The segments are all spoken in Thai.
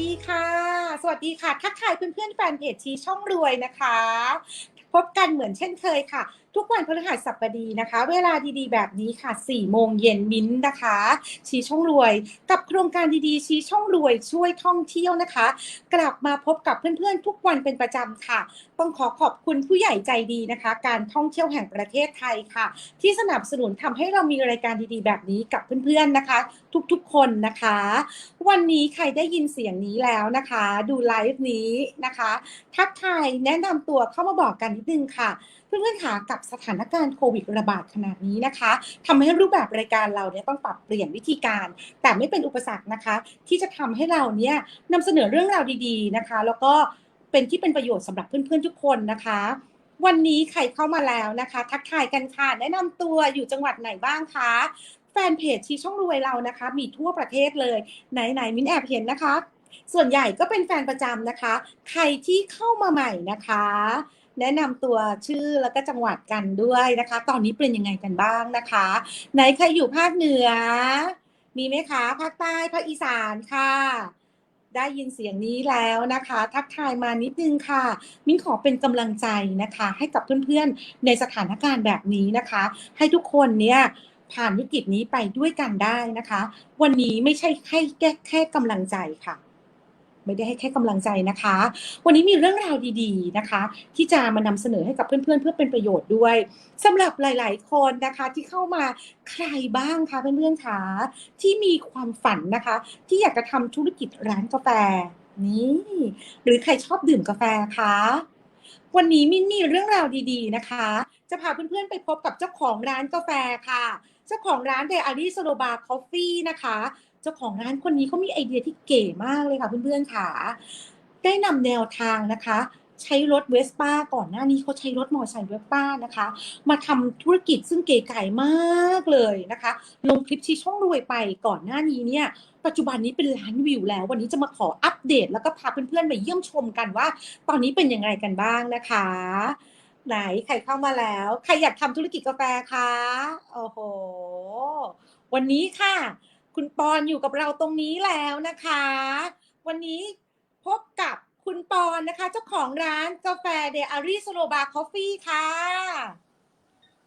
ดีค่ะ สวัสดีค่ะ ทักทายเพื่อนๆแฟนเพจชีช่องรวยนะคะ พบกันเหมือนเช่นเคยค่ะ ทุกวันพฤหัสบดีนะคะ เวลาดีๆ แบบนี้ค่ะ4โมงเย็นมิ้นนะคะ ชีช่องรวย กับโครงการดีๆ ชีช่องรวยช่วยท่องเที่ยวนะคะ กลับมาพบกับเพื่อนๆ ทุกวันเป็นประจำค่ะ ต้องขอขอบคุณผู้ใหญ่ใจดีนะคะ การท่องเที่ยวแห่งประเทศไทยค่ะ ที่สนับสนุนทำให้เรามีรายการดีๆ แบบนี้กับเพื่อนๆนะคะ ทุกๆคนนะคะ วันนี้ใครได้ยินเสียงนี้แล้วนะคะ ดูไลฟ์นี้นะคะ ทักทายแนะนำตัวเข้ามาบอกกันนิดนึงค่ะ เพื่อนๆค่ะกับสถานการณ์โควิดระบาดขนาดนี้นะคะทำให้รูปแบบรายการเราเนี่ยต้องปรับเปลี่ยนวิธีการ แต่ไม่เป็นอุปสรรคนะคะ ที่จะทำให้เราเนี่ยนำเสนอเรื่องราวดี ๆนะคะ แล้วก็เป็นที่เป็นประโยชน์สำหรับเพื่อนๆทุกคนนะคะวันนี้ใครเข้ามาแล้วนะคะ ทักทายกันค่ะ แนะนำตัวอยู่จังหวัดไหนบ้างคะแฟนเพจชีช่องรวยเรานะคะ มีทั่วประเทศเลยไหนไหนมิ้นแอบเห็นนะคะ ส่วนใหญ่ก็เป็นแฟนประจำนะคะ ใครที่เข้ามาใหม่นะคะ แนะนำตัวชื่อแล้วก็จังหวัดกันด้วยนะคะ ตอนนี้เป็นยังไงกันบ้างนะคะ ไหนใครอยู่ภาคเหนือ มีไหมคะ ภาคใต้ภาคอีสานค่ะ ได้ยินเสียงนี้แล้วนะคะ ทักทายมานิดนึงค่ะ มิ้นขอเป็นกำลังใจนะคะ ให้กับเพื่อนๆ ในสถานการณ์แบบนี้นะคะ ให้ทุกคนเนี่ยผ่านวิกฤตนี้ไปด้วยกันได้นะคะ วันนี้ไม่ใช่แค่แค่แค่กำลังใจค่ะ ไม่ได้ให้แค่กำลังใจนะคะ วันนี้มีเรื่องราวดีๆนะคะ ที่จะมานำเสนอให้กับเพื่อนๆ เพื่อเป็นประโยชน์ด้วยสำหรับหลาย ๆ คนนะคะที่เข้ามาใครบ้างคะเพื่อนๆคะที่มีความฝันนะคะ ที่อยากจะทำธุรกิจร้านกาแฟนี่หรือใครชอบดื่มกาแฟคะวันนี้มินมีเรื่องราวดีๆนะคะ จะพาเพื่อนๆไปพบกับเจ้าของร้านกาแฟค่ะ เจ้าของร้านเดอารี่โซโลบาคอฟฟี่นะคะ เจ้าของร้านคนนี้เขามีไอเดียที่เก๋มากเลยค่ะเพื่อนๆค่ะ ได้นำแนวทางนะคะ ใช้รถเวสป้าก่อนหน้านี้เขาใช้รถมอเตอร์ไซค์เวสป้านะคะ มาทำธุรกิจซึ่งเก๋ไก่มากเลยนะคะ ลงคลิปที่ช่องรวยไปก่อนหน้านี้เนี่ยปัจจุบันนี้เป็นล้านวิวแล้ว วันนี้จะมาขออัปเดต แล้วก็พาเพื่อนๆมาเยี่ยมชมกันว่า ตอนนี้เป็นยังไงกันบ้างนะคะ ไหนใครเข้ามาแล้ว ใครอยากทำธุรกิจกาแฟคะโอ้โหวันนี้ค่ะ คุณปอนอยู่กับเราตรงนี้แล้วนะคะ วันนี้พบกับคุณปอนนะคะ เจ้าของร้านกาแฟเดอารี่สโลบาคอฟฟี่ค่ะ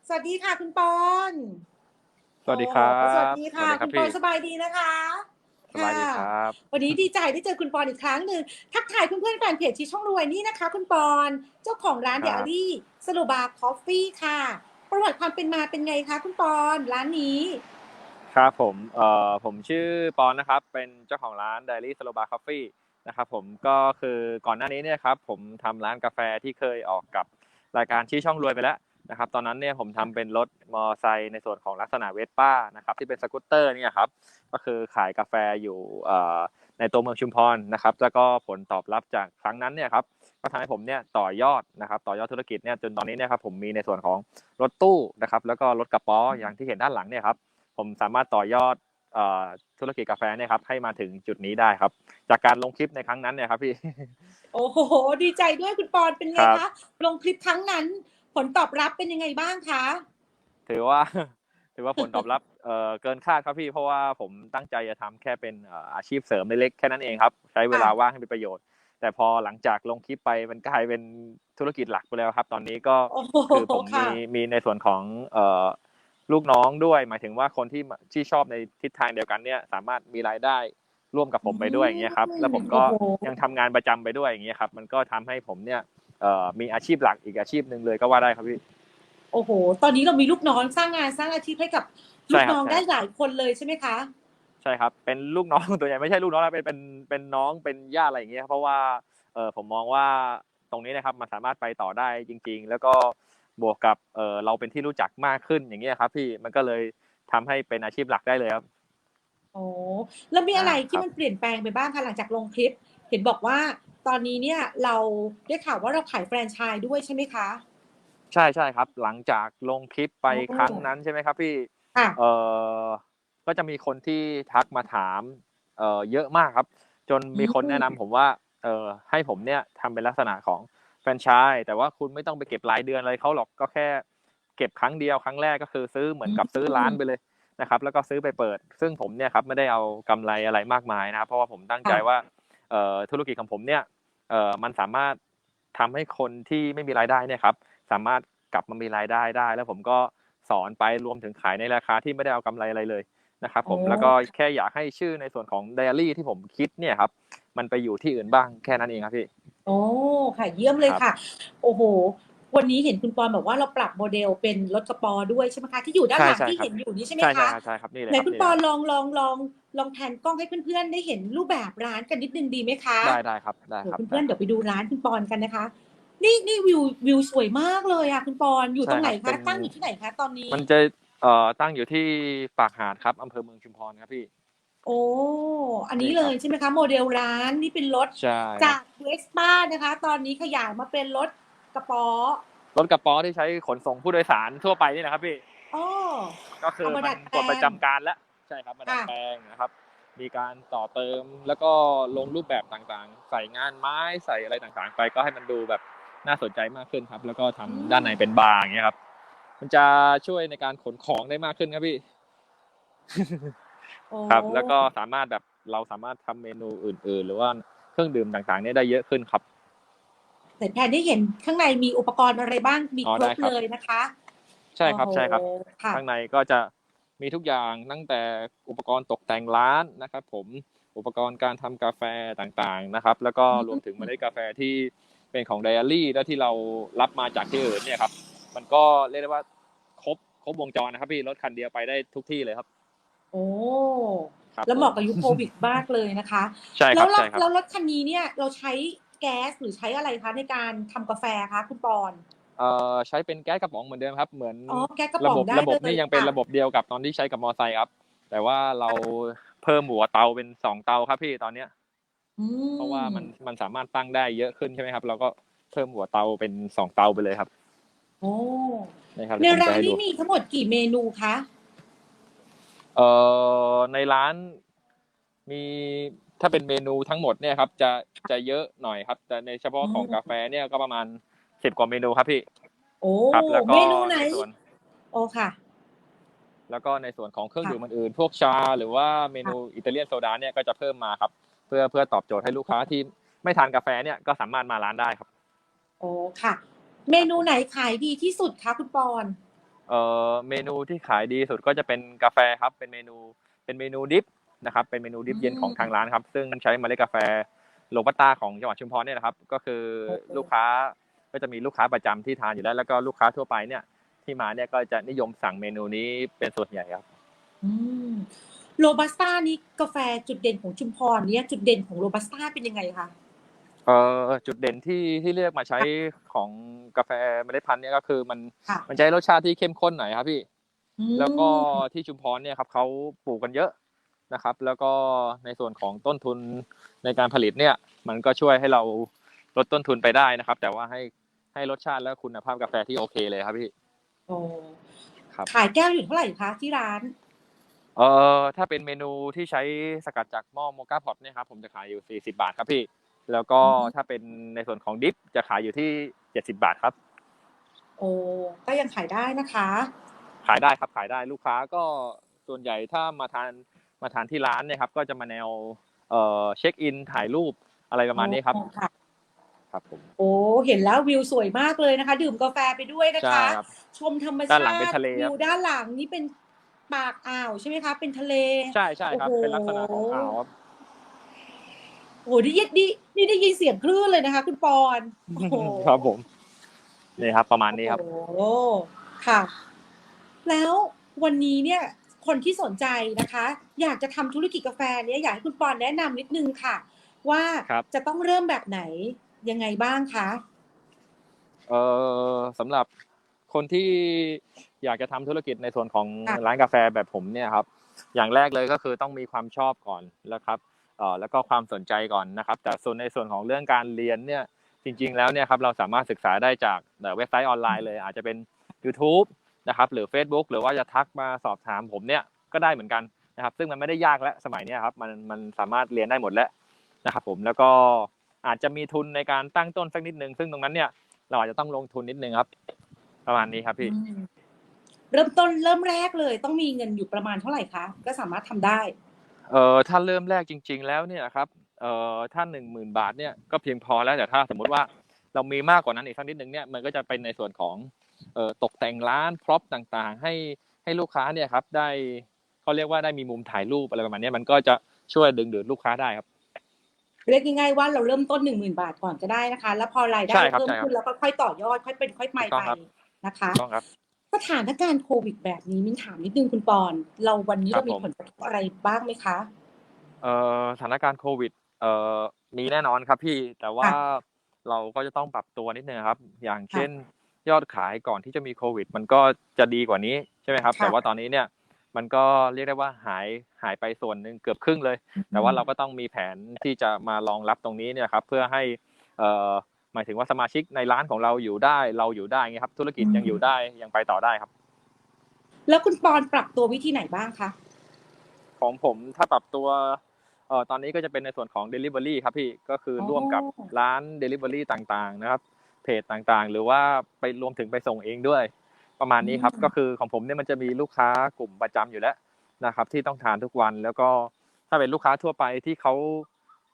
สวัสดีค่ะคุณปอนสวัสดีครับโอ้สวัสดีค่ะสวัคุสณดีปรัอบนพี่สบายดีนะคะสบายดีคค่ะรับ วันนี้ดีใจได้เจอคุณปอนอีกครั้งหนึ่งทักทายเพื่อนๆแฟนเพจที่ช่องรวยนี่นะคะ คุณปอนเจ้าของร้านคเดรับอารี่สโลบาคอฟฟี่ค่ะ ประวัติความเป็นมาเป็นไงคะคุณปอนร้านนี้ ครับผมเอ่อผมชื่อปอนนะครับ เป็นเจ้าของร้าน Daily s l o b a Coffee นะครับผมก็คือก่อนหน้านี้เนี่ยครับผมทำร้านกาแฟที่เคยออกกับรายการชี้ช่องรวยไปแล้วนะครับ ตอนนั้นเนี่ยผมทำเป็นรถมอไซค์ในส่วนของลักษณะเวสป้านะครับที่เป็นสกูตเตอร์เนี่ยครับก็คือขายกาแฟอยู่เอ่อในตัวเมืองชุมพรนะครับ แล้วก็ผลตอบรับจากครั้งนั้นเนี่ยครับก็ทำให้ผมเนี่ยต่อยอดนะครับ ต่อยอดธุรกิจเนี่ยจนตอนนี้เนี่ยครับผมมีในส่วนของรถตู้นะครับ แล้วก็รถกระป๋ออย่างที่เห็นด้านหลังเนี่ยครับ ผมสามารถต่อยอดเอ่อธุรกิจกาแฟเนี่ยครับให้มาถึงจุดนี้ได้ครับ จากการลงคลิปในครั้งนั้นเนี่ยครับพี่ โอ้โห ดีใจด้วยคุณปอนเป็นไงครัคะบลงคลิปครั้งนั้น ผลตอบรับเป็นยังไงบ้างคะถือว่า ถือว่าผลตอบรับเอ่อเกินคาดครับพี่เพราะว่าผมตั้งใจจะทำแค่เป็นเอ่ออาชีพเสริมเล็กๆแค่นั้นเองครับ ใช้เวลาว่างให้เป็นประโยชน์ แต่พอหลังจากลงคลิปไปมันกลายเป็นธุรกิจหลักไปแล้วครับ ตอนนี้ก็โอ้โหคือผมค่ะมีมีในส่วนของเอ่อ ลูกน้องด้วย หมายถึงว่าคนที่ที่ชอบในทิศทางเดียวกันเนี่ย สามารถมีรายได้ร่วมกับผมไปด้วยอย่างเงี้ยครับ แล้วผมก็โอ้โหยังทำงานประจำไปด้วยอย่างเงี้ยครับ มันก็ทำให้ผมเนี่ยเอ่อมีอาชีพหลักอีกอาชีพหนึ่งเลยก็ว่าได้ครับพี่ โอ้โห ตอนนี้เรามีลูกน้องสร้างงานสร้างอาชีพให้กับลูใช่กครับน้องใช่ได้หลายคนเลยใช่ไหมคะ ใช่ครับ เป็นลูกน้องตัวใหญ่ไม่ใช่ลูกน้องแล้วเป็นเป็นเป็นน้องเป็นญาติอะไรอย่างเงี้ยครับเพราะว่าเออผมมองว่าตรงนี้นะครับมันสามารถไปต่อได้จริง ๆ แล้วก็ บวกกับเออเราเป็นที่รู้จักมากขึ้นอย่างเงี้ยครับ พี่มันก็เลยทำให้เป็นอาชีพหลักได้เลยครับโอ้แล้วมีอะไรอ่าที่ครับมันเปลี่ยนแปลงไปบ้างคะหลังจากลงคลิป เห็นบอกว่าตอนนี้เนี่ยเราได้ข่าวว่าเราขายแฟรนไชส์ด้วยใช่ไหมคะ ใช่ใช่ครับ หลังจากลงคลิปไปโอ้ครั้งนั้นใช่ไหมครับ พี่ค่ะเออก็จะมีคนที่ทักมาถามเออเยอะมากครับ จนมีคนแนะนำผมว่าเออให้ผมเนี่ยทำเป็นลักษณะของ แฟรนไชส์แต่ว่าคุณไม่ต้องไปเก็บรายเดือนอะไรเขาหรอกก็แค่ เก็บครั้งเดียวครั้งแรกก็คือซื้อเหมือนกับซื้อร้านไปเลยนะครับ แล้วก็ซื้อไปเปิด ซึ่งผมเนี่ยครับไม่ได้เอากำไรอะไรมากมายนะครับเพราะว่าผมตั้งใจว่าเอ่อธุรกิจของผมเนี่ยเอ่อมันสามารถทำให้คนที่ไม่มีรายได้เนี่ยครับ สามารถกลับมามีรายได้ได้ แล้วผมก็สอนไปรวมถึงขายในราคาที่ไม่ได้เอากำไรอะไรเลยนะครับผมโอ้แล้วก็แค่อยากให้ชื่อในส่วนของไดอารี่ที่ผมคิดเนี่ยครับ มันไปอยู่ที่อื่นบ้างแค่นั้นเองครับพี่ โอ้ค่ะ เยี่ยมเลยครับค่ะ โอ้โห วันนี้เห็นคุณปอนบอกว่าเราปรับโมเดลเป็นรถกระป๋อด้วยใช่ไหมคะที่อยู่ด้านหลังใช่ใช่ที่ครับ เห็นอยู่นี้ใช่ไหมใช่ใช่คะใช่ครับนี่เลยไหนรับคุณนี่ปเลอนยลองลองลองลองแผนกล้องให้เพื่อนๆได้เห็นรูปแบบร้านกันนิดนึงดีไหมคะ ได้ได้ครับได้เดี๋ยควรับเพื่อนๆเดี๋ยวไปดูร้านคุณปอนกันนะคะ นี่นี่วิววิวสวยมากเลยอะคุณปอนอยู่ตรงไหนคะตั้งอยู่ที่ไหนคะตอนนี้มันจะเอ่อตั้งอยู่ที่ปากหาดครับอำเภอเมืองชุมพรครับพี่ โอ้ อันนี้ใช่เลครับยใช่ไหมคะ โมเดลร้านนี่เป็นรถใช่จากเวสป้านะคะ ตอนนี้ขยายมาเป็นรถกระป๋อรถกระป๋อที่ใช้ขนส่งผู้โดยสารทั่วไปนี่นะครับพี่อ้อ ก็คือเอามามัดันดปลดแปลงประจำการแล้วใช่ครับมาดัดค่ะแปลงนะครับ มีการต่อเติมแล้วก็ลงรูปแบบต่างๆ ใส่งานไม้ใส่อะไรต่างๆ ไปก็ให้มันดูแบบน่าสนใจมากขึ้นครับ แล้วก็ทำด้านในเป็นบาร์อย่างเงี้ยครับ มันจะช่วยในการขนของได้มากขึ้นครับพี่โอ้ ครับ แล้วก็สามารถแบบเราสามารถทำเมนูอื่น ๆ หรือว่าเครื่องดื่มต่างๆเนี่ยได้เยอะขึ้นครับแต่แทนที่เห็นข้างในมีอุปกรณ์อะไรบ้างมีอ๋อครได้บครับเลยนะคะ ใช่ครับใช่ครับโอ้โหค่ะข้างในก็จะมีทุกอย่างตั้งแต่อุปกรณ์ตกแต่งร้านนะครับ ผมอุปกรณ์การทำกาแฟต่างๆนะครับ แล้วก็อืมรวมถึงเมล็ดกาแฟที่เป็นของไดอารี่ และที่เรารับมาจากที่อื่นเนี่ยครับ มันก็เรียกได้ว่าครบครบวงจรนะครับพี่รถคันเดียวไปได้ทุกที่เลยครับ โอ้ครับแล้วเหมาะผกับยุคโควิดมากเลยนะคะ ใช่คแล้รัวบรถใช่ครับ แล้วรถคันนี้เนี่ยเราใช้แก๊สหรือใช้อะไรคะในการทำกาแฟคะคุณปอนเอ่อใช้เป็นแก๊สกระป๋องเหมือนเดิมครับ เหมือนอ๋อแก๊สกระระป๋องบบได้ระบบเลยนี่ยังเป็นค่ระบบเดียวกับตอนที่ใช้กับมอไซค์ครับ แต่ว่าเราเพิ่มหัวเตาเป็นสองเตาครับพี่ตอนเนี้ยอืม เพราะว่ามันมันสามารถตั้งได้เยอะขึ้นใช่ไหมครับเราก็เพิ่มหัวเตาเป็นสองเตาไปเลยครับโอ้ นะครับในเดี๋ยวผมร้าจะนให้ดูนี้มีทั้งหมดกี่เมนูคะ เอ่อในร้านมีถ้าเป็นเมนูทั้งหมดเนี่ยครับ จะจะเยอะหน่อยครับ แต่ในเฉพาะของกาแฟเนี่ยก็ประมาณสิบกว่าเมนูครับพี่ โอ้ครับ แล้วก็เมนูไหนส่วน โอ้ค่ะ แล้วก็ในส่วนของเครื่องค่ะดื่มอื่นๆพวกชา หรือว่าเมนูอิตาเลียนโซดาเนี่ยก็จะเพิ่มมาครับ เพื่อเพื่อตอบโจทย์ให้ลูกค้าที่ไม่ทานกาแฟเนี่ยก็สามารถมาร้านได้ครับ โอ้ค่ะ เมนูไหนขายดีที่สุดคะคุณปอน เอ่อเมนูที่ขายดีสุดก็จะเป็นกาแฟครับ เป็นเมนูเป็นเมนูดิฟนะครับ เป็นเมนูดิฟอืมเย็นของทางร้านครับ ซึ่งใช้เมล็ดกาแฟโลบัสต้าของจังหวัดชุมพรเนี่ยนะครับ ก็คือโอ้โหลูกค้าก็จะมีลูกค้าประจำที่ทานอยู่แล้ว แล้วก็ลูกค้าทั่วไปเนี่ยที่มาเนี่ยก็จะนิยมสั่งเมนูนี้เป็นส่วนใหญ่ครับอืมโรบัสต้านี่กาแฟจุดเด่นของชุมพรเนี่ยจุดเด่นของโรบัสต้าเป็นยังไงคะ เอ่อจุดเด่นที่ที่เลือกมาใช้ของกาแฟเมล็ดพันธุ์เนี่ยก็คือมันค่ะมันจะให้รสชาติที่เข้มข้นหน่อยครับพี่อืมแล้วก็ที่ชุมพรเนี่ยครับเขาปลูกกันเยอะนะครับ แล้วก็ในส่วนของต้นทุนในการผลิตเนี่ย มันก็ช่วยให้เราลดต้นทุนไปได้นะครับ แต่ว่าให้ให้รสชาติและคุณภาพกาแฟที่โอเคเลยครับพี่โอ้ครับขายแก้วอยู่เท่าไหร่คะที่ร้านเอ่อถ้าเป็นเมนูที่ใช้สกัดจากหม้อโมกาพอตเนี่ยครับผมจะขายอยู่40บาทครับพี่ แล้วก็อือฮึถ้าเป็นในส่วนของดิฟจะขายอยู่ที่70บาทครับ โอ้ก็ยังขายได้นะคะ ขายได้ครับขายได้ลูกค้าก็ส่วนใหญ่ถ้ามาทานมาทานที่ร้านเนี่ยครับ ก็จะมาแนวเอ่อเช็คอินถ่ายรูปอะไรประมาณนี้ครับโอ้ค่ะครับผมโอ้เห็นแล้ววิวสวยมากเลยนะคะ ดื่มกาแฟไปด้วยนะใช่คะครับชมธรรมด้าชานหลังติเป็นทะเลครับวิวด้านหลังนี่เป็นปากอ่าวใช่ไหมคะ เป็นทะเล ใช่ใช่ครับโอ้โหเป็นลักษณะของอ่าวครับ โอ้ได้ยินดีนี่ได้ยินเสียงคลื่นเลยนะคะ คุณปอนโอ้โหครับผมนี่ครับ ประมาณนี้ครับโอ้โหค่ะ แล้ววันนี้เนี่ยคนที่สนใจนะคะ อยากจะทำธุรกิจกาแฟเนี่ยอยากให้คุณปอนแนะนำนิดนึงค่ะ ว่าครับจะต้องเริ่มแบบไหนยังไงบ้างคะเอ่อสำหรับคนที่อยากจะทำธุรกิจในส่วนของค่ะร้านกาแฟแบบผมเนี่ยครับ อย่างแรกเลยก็คือต้องมีความชอบก่อนแล้วครับเอ่อ แล้วก็ความสนใจก่อนนะครับ แต่ส่วนในส่วนของเรื่องการเรียนเนี่ยจริง ๆ แล้วเนี่ยครับเราสามารถศึกษาได้จากเว็บไซต์ออนไลน์เลย อาจจะเป็น YouTube นะครับหรือ Facebook หรือว่าจะทักมาสอบถามผมเนี่ยก็ได้เหมือนกันนะครับ ซึ่งมันไม่ได้ยากแล้วสมัยนี้ครับมันมันสามารถเรียนได้หมดแล้วนะครับผมแล้วก็อาจจะมีทุนในการตั้งต้นสักนิดนึงซึ่งตรงนั้นเนี่ยเราอาจจะต้องลงทุนนิดนึงครับ ประมาณนี้ครับพี่ เริ่มต้นเริ่มแรกเลย ต้องมีเงินอยู่ประมาณเท่าไหร่คะก็สามารถทำได้ เอ่อถ้าเริ่มแรกจริง ๆ แล้วเนี่ยครับเอ่อถ้าหนึ่งหมื่นบาทเนี่ยก็เพียงพอแล้วแต่ถ้าสมมุติว่าเรามีมากกว่านั้นอีกสักนิดนึงเนี่ยมันก็จะเป็นในส่วนของเอ่อตกแต่งร้านพร็อพต่างๆ ให้ให้ลูกค้าเนี่ยครับได้เขาเรียกว่าได้มีมุมถ่ายรูปอะไรประมาณเนี้ยมันก็จะช่วยดึงดูดลูกค้าได้ครับเรียกง่ายๆว่าเราเริ่มต้นหนึ่งหมื่นบาทก่อนก็ได้นะคะ แล้วพอรายได้ใช่ครับเพิ่มใช่ครับขึ้นแล้วก็ค่อยต่อยอดค่อยเป็นค่อยไปถูกต้องไปครับนะคะต้องครับ สถานการณ์โควิดแบบนี้มิ้นถามนิดนึงคุณปอน เราวันนี้ครัเราบมีผมผลกระทบอะไรบ้างไหมคะเอ่อสถานการณ์โควิดเอ่อมีแน่นอนครับพี่แต่ว่าค่ะเราก็จะต้องปรับตัวนิดนึงครับ อย่างค่ะเช่นยอดขายก่อนที่จะมีโควิด มันก็จะดีกว่านี้ใช่ไหมครับค่ะแต่ว่าตอนนี้เนี่ยมันก็เรียกได้ว่าหายหายไปส่วนหนึ่งเกือบครึ่งเลย แต่ว่าเราก็ต้องมีแผนที่จะมารองรับตรงนี้เนี่ยครับ เพื่อให้เอ่อ หมายถึงว่าสมาชิกในร้านของเราอยู่ได้เราอยู่ได้ไงครับ ธุรกิจยังอยู่ได้ยังไปต่อได้ครับ แล้วคุณปอนปรับตัววิธีไหนบ้างคะของผมถ้าปรับตัวเอ่อตอนนี้ก็จะเป็นในส่วนของ Delivery ครับพี่ก็คือออร่วมกับร้าน Delivery ต่างๆ นะครับ เพจต่างๆ หรือว่าไปรวมถึงไปส่งเองด้วย ประมาณนี้ครับก็คือของผมเนี่ยมันจะมีลูกค้ากลุ่มประจำอยู่แล้วนะครับ ที่ต้องทานทุกวันแล้วก็ถ้าเป็นลูกค้าทั่วไปที่เขา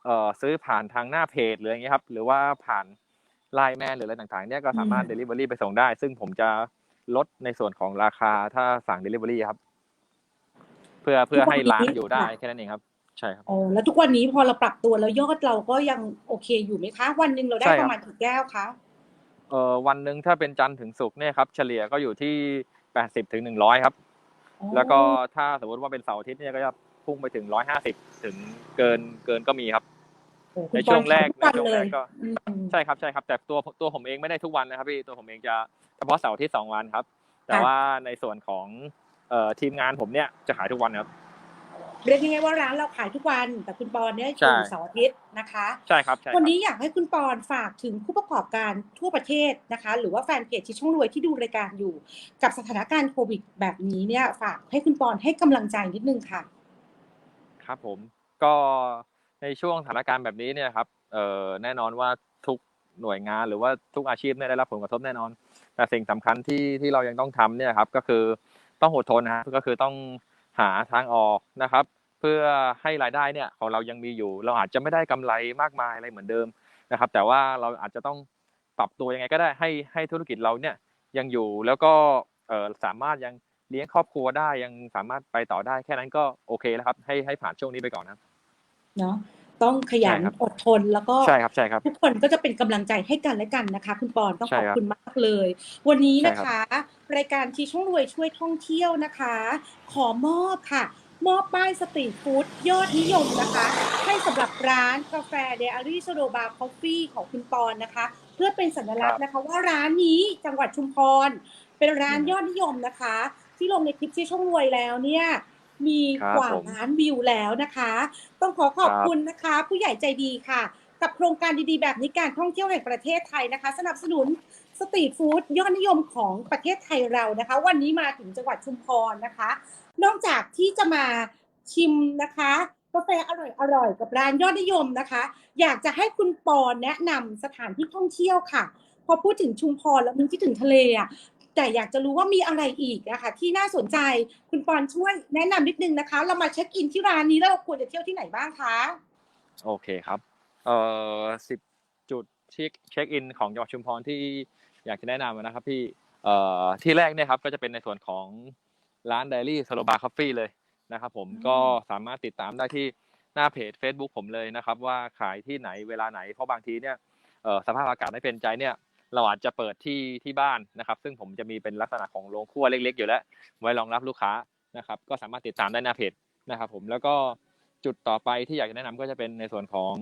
เอ่อซื้อผ่านทางหน้าเพจหรืออย่างเงี้ยครับ หรือว่าผ่าน ไลน์แมนหรืออะไรต่างๆเนี่ยก็สามารถ Delivery ไปส่งได้ ซึ่งผมจะลดในส่วนของราคาถ้าสั่ง Delivery ครับ เพื่อเพื่อให้ร้านอยู่ได้แค่นั้นเองครับ ใช่ครับอ๋อแล้วทุกวันนี้พอเราปรับตัวแล้วยอดเราก็ยังโอเคอยู่ไหมคะ วันหนึ่งเราได้ใช่ปครับระมาณกี่แก้วคะเอ่อวันหนึ่งถ้าเป็นจันทร์ถึงศุกร์เนี่ยครับเฉลี่ยก็อยู่ที่แปดสิบถึงหนึ่งร้อยครับอ๋อแล้วก็ถ้าสมมติว่าเป็นเสาร์อาทิตย์เนี่ยก็จะพุ่งไปถึงร้อยห้าสิบถึงเกินเกินก็มีครับโอ้ ในคุณปช่อวนงแรกขายทุในช่วงเลแรยกก็อืมใช่ครับใช่ครับ แต่ตัวตัวผมเองไม่ได้ทุกวันนะครับพี่ตัวผมเองจะเฉพาะเสาร์อาที่สองวันครับ แต่ว่าในส่วนของเอ่อทีมงานผมเนี่ยจะขายทุกวันครับเรียกง่ายๆว่าร้านเราขายทุกวัน แต่คุณปอนเนี่ยใช่อยู่เสาร์อาทิตย์นะคะใช่ครับใช่ควัรันบนี้อยากให้คุณปอนฝากถึงผู้ประกอบการทั่วประเทศนะคะ หรือว่าแฟนเพจที่ช่องรวยที่ดูรายการอยู่ กับสถานการณ์โควิดแบบนี้เนี่ย ฝากให้คุณปอนให้กำลังใจนิดนึงค่ะ ครับผมก็ ในช่วงสถานการณ์แบบนี้เนี่ยครับเอ่อแน่นอนว่าทุกหน่วยงานหรือว่าทุกอาชีพเนี่ยได้รับผลกระทบแน่นอน แต่สิ่งสำคัญที่ที่เรายังต้องทำเนี่ยครับก็คือต้องอดทนนะฮะก็คือต้องหาทางออกนะครับ เพื่อให้รายได้เนี่ยของเรายังมีอยู่ เราอาจจะไม่ได้กำไรมากมายอะไรเหมือนเดิมนะครับ แต่ว่าเราอาจจะต้องปรับตัวยังไงก็ได้ให้ให้ธุรกิจเราเนี่ยยังอยู่แล้วก็เอ่อสามารถยังเลี้ยงครอบครัวได้ยังสามารถไปต่อได้แค่นั้นก็โอเคแล้วครับ ให้ให้ผ่านช่วงนี้ไปก่อนนะครับ เนาะต้องขยันใช่ครับอดทนแล้วก็ใช่ครับใช่ครับ ทุกคนก็จะเป็นกำลังใจให้กันและกันนะคะ คุณปอนต้องใช่ขอบครับคุณมากเลย วันนี้นะใช่ครัคะ รายการที่ช่องรวยช่วยท่องเที่ยวนะคะ ขอมอบค่ะ มอบป้ายสตรีทฟู้ดยอดนิยมนะคะ ให้สำหรับร้านกาแฟเดอารี่โซโดบาร์คอฟฟี่ของคุณปอนนะคะ เพื่อเป็นสัญลักษณ์นะคะ ว่าร้านนี้จังหวัดชุมพรเป็นร้านยอดนิยมนะคะ ที่ลงในคลิปที่ช่องรวยแล้วเนี่ย มีครับกว่าผมล้านวิวแล้วนะคะ ต้องขอขอบครับคุณนะคะ ผู้ใหญ่ใจดีค่ะ กับโครงการดีๆ แบบนี้การท่องเที่ยวแห่งประเทศไทยนะคะ สนับสนุนสตรีทฟู้ดยอดนิยมของประเทศไทยเรานะคะ วันนี้มาถึงจังหวัดชุมพรนะคะ นอกจากที่จะมาชิมนะคะกาแฟอร่อยๆกับร้านยอดนิยมนะคะ อยากจะให้คุณปอนแนะนำสถานที่ท่องเที่ยวค่ะ พอพูดถึงชุมพรแล้วนึกคิดถึงทะเลอะ แต่อยากจะรู้ว่ามีอะไรอีกนะคะที่น่าสนใจคุณปอนช่วยแนะนำนิดนึงนะคะ เรามาเช็คอินที่ร้านนี้แล้วเราควรจะเที่ยวที่ไหนบ้างคะโอเคครับเอ่อสิบจุดเช็คเช็คอินของจังหวัดชุมพรที่อยากจะแนะนำนะครับพี่เอ่อที่แรกเนี่ยครับก็จะเป็นในส่วนของร้านไดรี่สโลบาร์คอฟฟี่เลยนะครับผมอืมก็สามารถติดตามได้ที่หน้าเพจ Facebook ผมเลยนะครับ ว่าขายที่ไหนเวลาไหนเพราะบางทีเนี่ยเอ่อสภาพอากาศไม่เป็นใจเนี่ย เราอาจจะเปิดที่ที่บ้านนะครับ ซึ่งผมจะมีเป็นลักษณะของโรงครัวเล็ก ๆ อยู่แล้ว ไว้รองรับลูกค้านะครับ ก็สามารถติดตามได้หน้าเพจนะครับผมแล้วก็จุดต่อไปที่อยากจะแนะนำก็จะเป็นในส่วนของ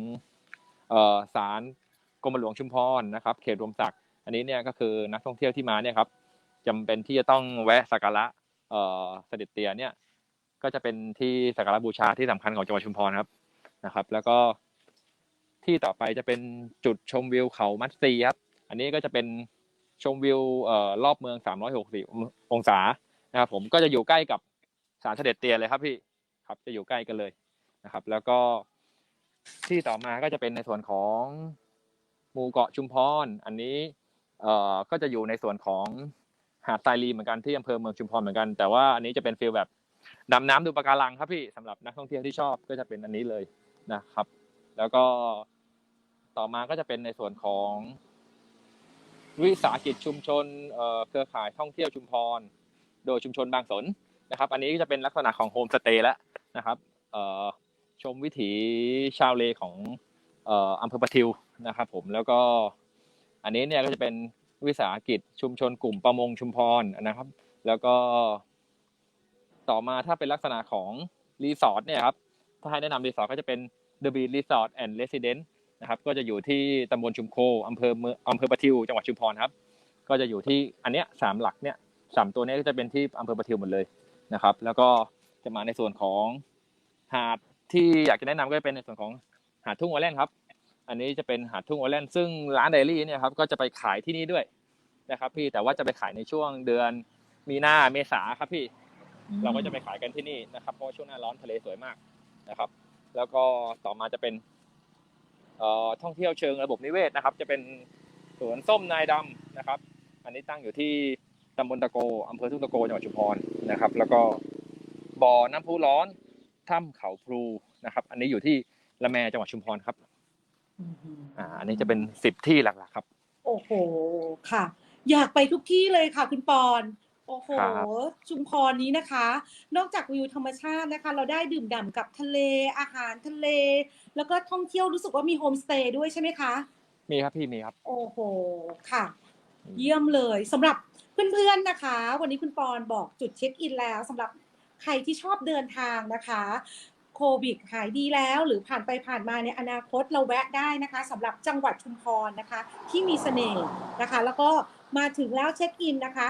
เอ่อศาลกรมหลวงชุมพรนะครับเขตรวมศักดิ์อันนี้เนี่ยก็คือนักท่องเที่ยวที่มาเนี่ยครับจำเป็นที่จะต้องแวะสักการะเสด็จเตียเนี่ยก็จะเป็นที่สักการะบูชาที่สำคัญของจังหวัดชุมพรครับนะครับ แล้วก็ที่ต่อไปจะเป็นจุดชมวิวเขามัดซีครับ อันนี้ก็จะเป็นชมวิวรอบเมือง 360 องศานะครับ ผมก็จะอยู่ใกล้กับศาลเสด็จเตียเลยครับพี่ครับจะอยู่ใกล้กันเลยนะครับ แล้วก็ที่ต่อมาก็จะเป็นในส่วนของหมู่เกาะชุมพร อันนี้เอ่อก็จะอยู่ในส่วนของหาดทรายลีเหมือนกันที่อำเภอเมืองชุมพรเหมือนกัน แต่ว่าอันนี้จะเป็นฟีลแบบดำน้ำดูปะการังครับพี่สำหรับนักท่องเที่ยวที่ชอบก็จะเป็นอันนี้เลยนะครับ แล้วก็ต่อมาก็จะเป็นในส่วนของ วิสาหกิจชุมชนเครือข่ายท่องเที่ยวชุมพร โดยชุมชนบางสนนะครับ อันนี้ก็จะเป็นลักษณะของโฮมสเตย์แล้วนะครับชมวิถีชาวเลของเอ่ออำเภอประทิวนะครับผมแล้วก็อันนี้เนี่ยก็จะเป็นวิสาหกิจชุมชนกลุ่มประมงชุมพรนะครับ แล้วก็ ต่อมาถ้าเป็นลักษณะของรีสอร์ทเนี่ยครับถ้าให้แนะนำรีสอร์ทก็จะเป็น The Beach Resort and Residence นะครับ ก็จะอยู่ที่ตำบลชุมโคอำเภอเมืองอำเภอประทิวจังหวัดชุมพรครับ ก็จะอยู่ที่อันเนี้ยสามหลักเนี่ยสามตัวเนี้ยก็จะเป็นที่อำเภอประทิวหมดเลยนะครับ แล้วก็จะมาในส่วนของหาดที่อยากจะแนะนำก็จะเป็นในส่วนของหาดทุ่งวอลเลนครับ อันนี้จะเป็นหาดทุ่งวอลเลนซึ่งร้านเดลี่เนี่ยครับก็จะไปขายที่นี่ด้วยนะครับ พี่แต่ว่าจะไปขายในช่วงเดือนมีนาเมษาครับพี่ เราก็จะไปขายกันที่นี่นะครับเพราะว่าช่วงหน้าร้อนทะเลสวยมากนะครับ แล้วก็ต่อมาจะเป็นเอ่อ ท่องเที่ยวเชิงระบบนิเวศนะครับ จะเป็นสวนส้มนายดำนะครับ อันนี้ตั้งอยู่ที่ตำบลตะโกอำเภอทุ่งตะโกจังหวัดชุมพรนะครับ แล้วก็บ่อน้ำพุร้อนถ้ำเขาพลูนะครับ อันนี้อยู่ที่ละแมจังหวัดชุมพรครับอืมอ่า อันนี้จะเป็นสิบที่หลักๆครับ โอ้โหค่ะ อยากไปทุกที่เลยค่ะ คุณปอน โอ้โห ครับชุมพรนี้นะคะ นอกจากวิวธรรมชาตินะคะ เราได้ดื่มด่ำกับทะเลอาหารทะเล แล้วก็ท่องเที่ยวรู้สึกว่ามีโฮมสเตย์ด้วยใช่ไหมคะ มีครับพี่มีครับ โอ้โห ค่ะเยี่ยมเลยสำหรับเพื่อนๆนะคะ วันนี้คุณปอนบอกจุดเช็คอินแล้วสำหรับใครที่ชอบเดินทางนะคะ โควิดหายดีแล้วหรือผ่านไปผ่านมาในอนาคตเราแวะได้นะคะสำหรับจังหวัดชุมพรนะคะ ที่มีเสน่ห์นะคะ แล้วก็มาถึงแล้วเช็คอินนะคะ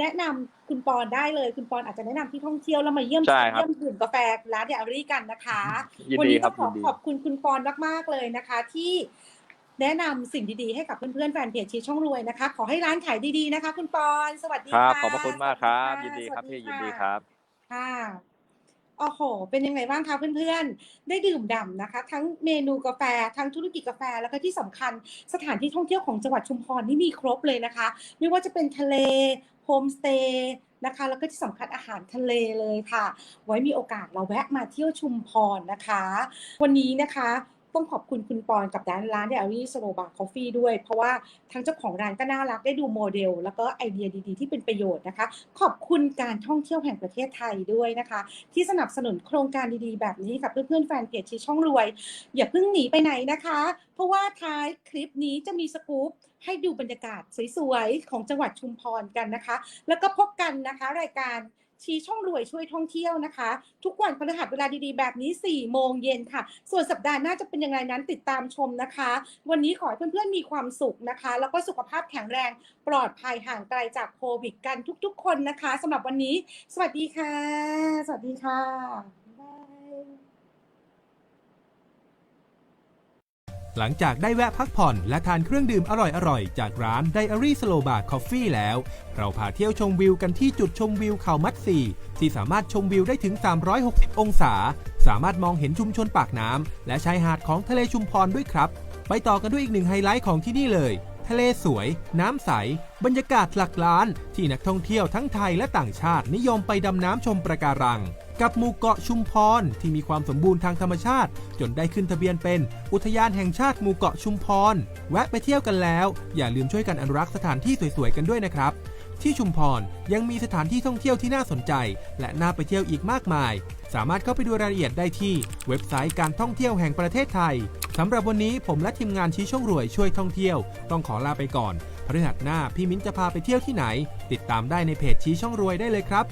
แนะนำคุณปอนได้เลย คุณปอนอาจจะแนะนำที่ท่องเที่ยวแล้วมาเยี่ยมใช่ครับ เยี่ยมดื่มกาแฟร้านเดอารี่กันนะคะ ยินวันดีนี้ครัต้บองขยิอนดี ขอบคุณคุณปอนมาก ๆ เลยนะคะ ที่แนะนำสิ่งดีๆ ให้กับเพื่อนๆแฟนเพจชีช่องรวยนะคะ ขอให้ร้านขายดีๆนะคะ คุณปอน สวัสดีครับ ค่ะขอบพระคุณมากครับสวัยิสนดีะครับพี่สวัสยินดีะครับ ค่ะ โอ้โห เป็นยังไงบ้างคะเพื่อนๆ ได้ดื่มด่ำนะคะ ทั้งเมนูกาแฟ ทั้งธุรกิจกาแฟ แล้วก็ที่สำคัญสถานที่ท่องเที่ยวของจังหวัดชุมพรนี่มีครบเลยนะคะ ไม่ว่าจะเป็นทะเลโฮมสเตย์นะคะแล้วก็ที่สำคัญอาหารทะเลเลยค่ะ ไว้มีโอกาสเราแวะมาเที่ยวชุมพรนะคะ วันนี้นะคะ ต้องขอบคุณคุณปอนกับร้านร้านเดอารี่สโลบาร์คอฟฟี่ด้วย เพราะว่าทั้งเจ้าของร้านก็น่ารักได้ดูโมเดล แล้วก็ไอเดียดีๆ ที่เป็นประโยชน์นะคะ ขอบคุณการท่องเที่ยวแห่งประเทศไทยด้วยนะคะ ที่สนับสนุนโครงการดีๆ แบบนี้กับเพื่อนๆแฟนเพจชีช่องรวย อย่าเพิ่งหนีไปไหนนะคะ เพราะว่าท้ายคลิปนี้จะมีสกู๊ปให้ดูบรรยากาศสวยๆของจังหวัดชุมพรกันนะคะ แล้วก็พบกันนะคะรายการ ชี้ช่องรวยช่วยท่องเที่ยวนะคะ ทุกวันพฤหัสเวลาดีๆ แบบนี้ 4 โมงเย็นค่ะ ส่วนสัปดาห์หน้าจะเป็นยังไงนั้นติดตามชมนะคะ วันนี้ขอให้เพื่อนๆมีความสุขนะคะ แล้วก็สุขภาพแข็งแรงปลอดภัยห่างไกลจากโควิดกันทุกๆ คนนะคะสำหรับวันนี้ สวัสดีค่ะ สวัสดีค่ะบ๊ายบาย หลังจากได้แวะพักผ่อนและทานเครื่องดื่มอร่อยๆ จากร้าน Diary Slow Bar Coffee แล้ว เราพาเที่ยวชมวิวกันที่จุดชมวิวเขามัดสีที่สามารถชมวิวได้ถึง 360 องศา สามารถมองเห็นชุมชนปากน้ำและชายหาดของทะเลชุมพรด้วยครับ ไปต่อกันด้วยอีกหนึ่งไฮไลท์ของที่นี่เลย ทะเลสวย น้ำใส บรรยากาศหลักล้าน ที่นักท่องเที่ยวทั้งไทยและต่างชาตินิยมไปดำน้ำชมประการัง กับหมู่เกาะชุมพรที่มีความสมบูรณ์ทางธรรมชาติ จนได้ขึ้นทะเบียนเป็น อุทยานแห่งชาติหมู่เกาะชุมพร แวะไปเที่ยวกันแล้ว อย่าลืมช่วยกันอนุรักษ์สถานที่สวยๆกันด้วยนะครับ ที่ชุมพรยังมีสถานที่ท่องเที่ยวที่น่าสนใจ และน่าไปเที่ยวอีกมากมาย สามารถเข้าไปดูรายละเอียดได้ที่ เว็บไซต์การท่องเที่ยวแห่งประเทศไทยสำหรับวันนี้ผมและทีมงานชี้ช่องรวยช่วยท่องเที่ยว ต้องขอลาไปก่อนพฤหัสหน้าพี่มิ้นจะพาไปเที่ยวที่ไหน ติดตามได้ในเพจชี้ช่องรวยได้เลยครับ